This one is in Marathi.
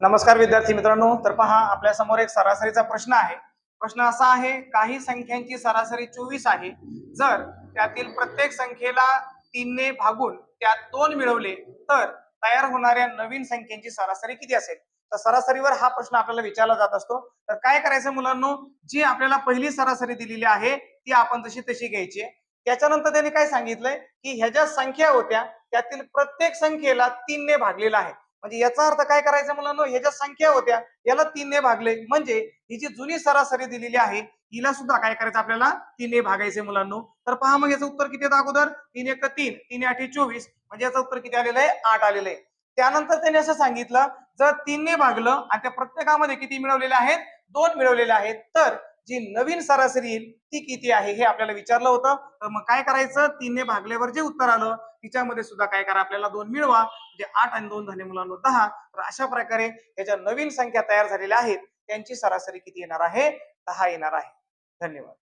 नमस्कार विद्यार्थी मित्रांनो तर पहा आपल्यासमोर एक सरासरीचा प्रश्न आहे. प्रश्न असा आहे काही संख्यांची सरासरी चोवीस आहे. जर त्यातील प्रत्येक संख्येला तीनने भागून त्यात दोन मिळवले तर तयार होणाऱ्या नवीन संख्येची सरासरी किती असेल? तर सरासरीवर हा प्रश्न आपल्याला विचारला जात असतो. तर काय करायचं मुलांनो? जी आपल्याला पहिली सरासरी दिलेली आहे ती आपण जशी तशी घ्यायची त्याच्यानंतर त्यांनी काय सांगितलंय की ह्या ज्या संख्या होत्या त्यातील प्रत्येक संख्येला तीनने भागलेला आहे. म्हणजे याचा अर्थ काय करायचं मुलांनो? ह्या ज्या संख्या होत्या याला तीनने भागले. म्हणजे ही जी जुनी सरासरी दिलेली आहे हिला सुद्धा काय करायचं आपल्याला? तीनने भागायचे मुलांनो. तर पहा मग याचं उत्तर किती येतं अगोदर? तीन एक तीन तीन आठे चोवीस. म्हणजे याचं उत्तर किती आलेलं आहे? आठ आलेलं आहे. त्यानंतर त्यांनी असं सांगितलं जर तीनने भागलं आणि त्या प्रत्येकामध्ये किती मिळवलेले आहेत? दोन मिळवलेले आहेत. तर जी नवीन सरासरी येईल ती किती आहे हे आपल्याला विचारलं होतं. तर मग काय करायचं? तीनने भागल्यावर जे उत्तर आलं तिच्यामध्ये सुद्धा काय करा आपल्याला दोन मिळवा. म्हणजे आठ आणि दोन झाले मुलांनो दहा. तर अशा प्रकारे या ज्या नवीन संख्या तयार झालेल्या आहेत त्यांची सरासरी किती येणार आहे? दहा येणार आहे. धन्यवाद.